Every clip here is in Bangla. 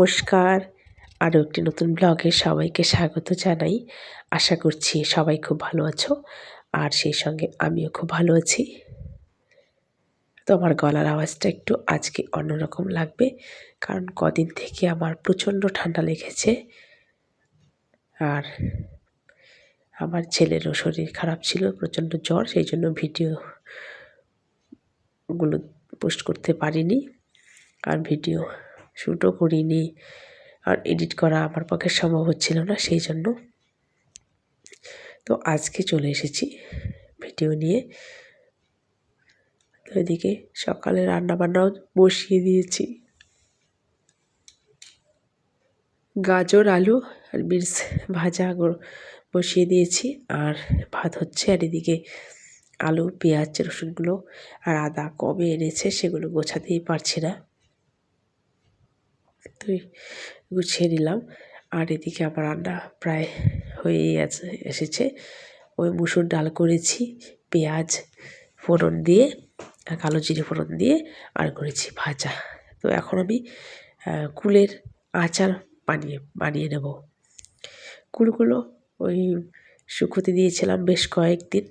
নমস্কার। আরও একটি নতুন ব্লগে সবাইকে স্বাগত জানাই। আশা করছি সবাই খুব ভালো আছো, আর সেই সঙ্গে আমিও খুব ভালো আছি। তো আমার গলার আওয়াজটা একটু আজকে অন্যরকম লাগবে, কারণ কদিন থেকে আমার প্রচণ্ড ঠান্ডা লেগেছে। আর আমার ছেলেরও শরীর খারাপ ছিল, প্রচণ্ড জ্বর, সেই জন্য ভিডিওগুলো পোস্ট করতে পারিনি। আর ভিডিও শ্যুটও করিনি। আর এডিট করা আমার পক্ষে সম্ভব হচ্ছিল না, সেই জন্য। তো আজকে চলে এসেছি ভিডিও নিয়ে। তো এদিকে সকালে রান্নাবান্নাও বসিয়ে দিয়েছি। গাজর, আলু আর বিনস ভাজা বসিয়ে দিয়েছি। আর ভাত হচ্ছে আর এদিকে আলু, পেঁয়াজ, রসুনগুলো আর আদা কবে এনেছে সেগুলো গোছাতেই পারছি না। তুই গুছিয়ে নিলাম। আর এদিকে আমার রান্না প্রায় হয়েই আছে, এসেছে। ওই মুসুর ডাল করেছি, পেঁয়াজ ফোড়ন দিয়ে, আর কালো জিরে ফোড়ন দিয়ে, আর করেছি ভাজা। তো এখন আমি কুলের আচার বানিয়ে বানিয়ে নেব। কুলগুলো ওই শুকোতে দিয়েছিলাম বেশ কয়েকদিন।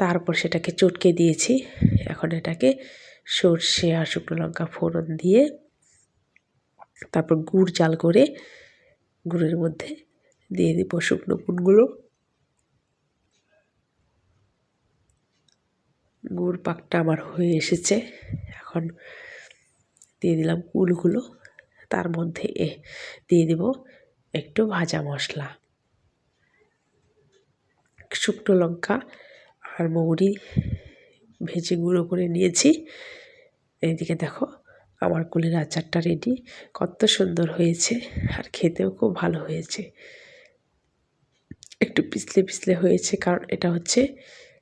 তারপর সেটাকে চটকে দিয়েছি। এখন এটাকে সর্ষে আর শুকনো লঙ্কা ফোড়ন দিয়ে তারপর গুড় জাল করে গুড়ের মধ্যে দিয়ে দিব শুকনো কুটগুলো গুড় পাকটা আমার হয়ে এসেছে। এখন দিয়ে দিলাম কুলগুলো তার মধ্যে এ দিয়ে দিব একটু ভাজা মশলা। শুকনো লঙ্কা আর মৌরি ভেজে গুঁড়ো করে নিয়েছি। এইদিকে দেখো আমার কুলের আচারটা রেডি কত সুন্দর হয়েছে আর খেতেও খুব ভালো হয়েছে। একটু পিছলে পিছলে হয়েছে কারণ এটা হচ্ছে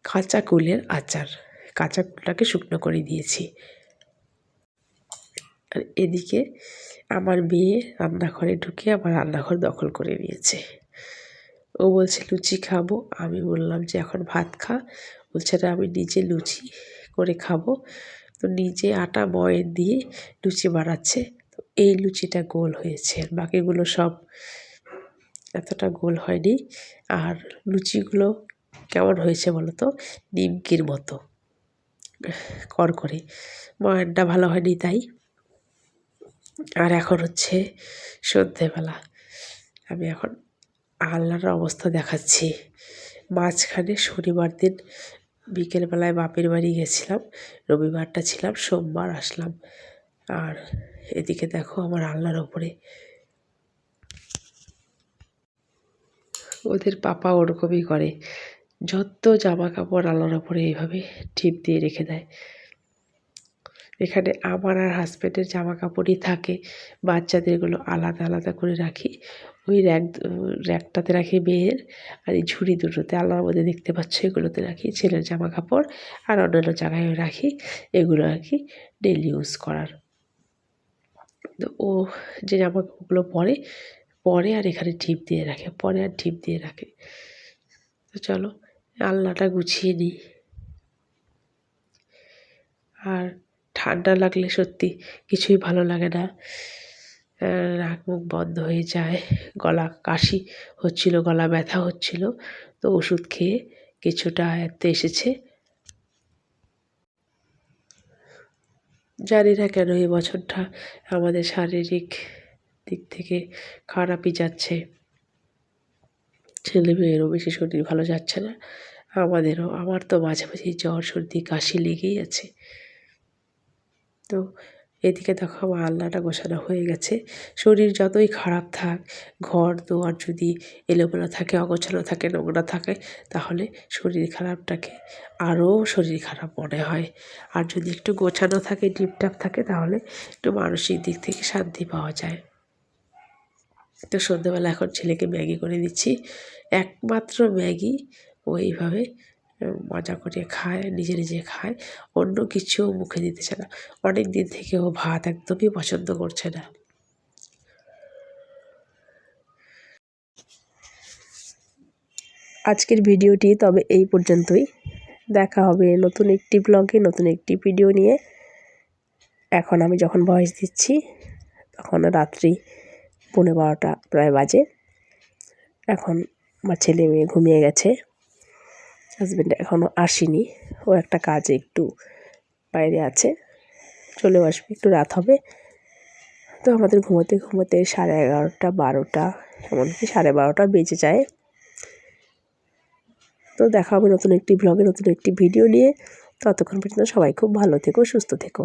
কাঁচা কুলের আচার। কাঁচা কুলটাকে শুকনো করে দিয়েছি। আর এদিকে আমার মেয়ে রান্নাঘরে ঢুকে আমার রান্নাঘর দখল করে নিয়েছে। ও বলছে, লুচি খাব? আমি বললাম যে, এখন ভাত খা। বলছে না আমি নিজে লুচি করে খাব। তো নিজে আটা ময়ন দিয়ে লুচি বানাচ্ছে। তো এই লুচিটা গোল হয়েছে, বাকিগুলো সব এতটা গোল হয়নি। আর লুচিগুলো কেমন হয়েছে বলো তো? নিমকির মতো। কর করে। ময়নটা ভালো হয়নি তাই। আর এখন হচ্ছে সন্ধেবেলা। আমি এখন আল্লাহর অবস্থা দেখাচ্ছি। মাঝখানে শনিবার দিন বিকেলবেলায় বাপের বাড়ি গেছিলাম, রবিবারটা ছিলাম, সোমবার আসলাম। আর এদিকে দেখো আমার আল্লাহর ওপরে। ওদের পাপা ওরকমই করে। যত জামা কাপড় আল্লাহর ওপরে এইভাবে টিপ দিয়ে রেখে দেয়। এখানে আমার আর হাজব্যান্ডের জামা কাপড়ই থাকে। বাচ্চাদেরগুলো আলাদা আলাদা করে রাখি। ওই র্যাক র্যাকটাতে রাখি মেয়ের আর এই ঝুড়ি দুটোতে আল্লাহর মধ্যে দেখতে পাচ্ছ এগুলোতে রাখি ছেলের জামা কাপড় আর অন্যান্য জায়গায় রাখি এগুলো আর কি ডেলি ইউজ করার। তো ও যে জামা কাপড়গুলো পরে পরে আর এখানে ঢিপ দিয়ে রাখে, পরে আর টিপ দিয়ে রাখে। তো চলো, আলনাটা গুছিয়ে নিই। আর ঠান্ডা লাগলে সত্যি কিছুই ভালো লাগে না। নাক মুখ বন্ধ হয়ে যায়, গলা কাশি হচ্ছিল, গলা ব্যথা হচ্ছিল, তো ওষুধ খেয়ে কিছুটা আয়ত্তে এসেছে। জানি না কেন এই বছরটা আমাদের শারীরিক দিক থেকে খারাপই যাচ্ছে। ছেলে মেয়েরও বেশি শরীর ভালো যাচ্ছে না, আমাদেরও, আমার তো মাঝে মাঝেই জ্বর, সর্দি, কাশি লেগেই আছে। তো এদিকে দেখো আমার আলনাটা গোছানো হয়ে গেছে। শরীর যতই খারাপ থাক, ঘর দোয়ার যদি এলোমেলো থাকে, অগোছালো থাকে, নোংরা থাকে, তাহলে শরীর খারাপটাকে আরও শরীর খারাপ মনে হয়। আর যদি একটু গোছানো থাকে টিপটাপ থাকে, তাহলে একটু মানসিক দিক থেকে শান্তি পাওয়া যায়। তো সন্ধ্যেবেলা এখন ছেলেকে ম্যাগি করে দিচ্ছি। একমাত্র ম্যাগি ও এইভাবে মজা করে খায়, নিজে নিজে খায়, অন্য কিছুও মুখে দিতে চায় না। অনেক দিন থেকে ও ভাত একদমই পছন্দ করছে না। আজকের ভিডিওটি তবে এই পর্যন্তই। দেখা হবে নতুন একটি ব্লগে নতুন একটি ভিডিও নিয়ে। এখন আমি যখন ভয়েস দিচ্ছি, তখন রাত্রি পনেরো বারোটা প্রায় বাজে। এখন আমার ছেলে মেয়ে ঘুমিয়ে গেছে। হাজব্যান্ড এখনও আসেনি। ও একটা কাজে একটু বাইরে আছে। চলেও আসবে, একটু রাত হবে। তো আমাদের ঘুমোতে ঘুমোতে সাড়ে এগারোটা, বারোটা, এমনকি সাড়ে বারোটা বেজে যায়। তো দেখা হবে নতুন একটি ব্লগে নতুন একটি ভিডিও নিয়ে। ততক্ষণ পর্যন্ত সবাই খুব ভালো থেকো, সুস্থ থেকো।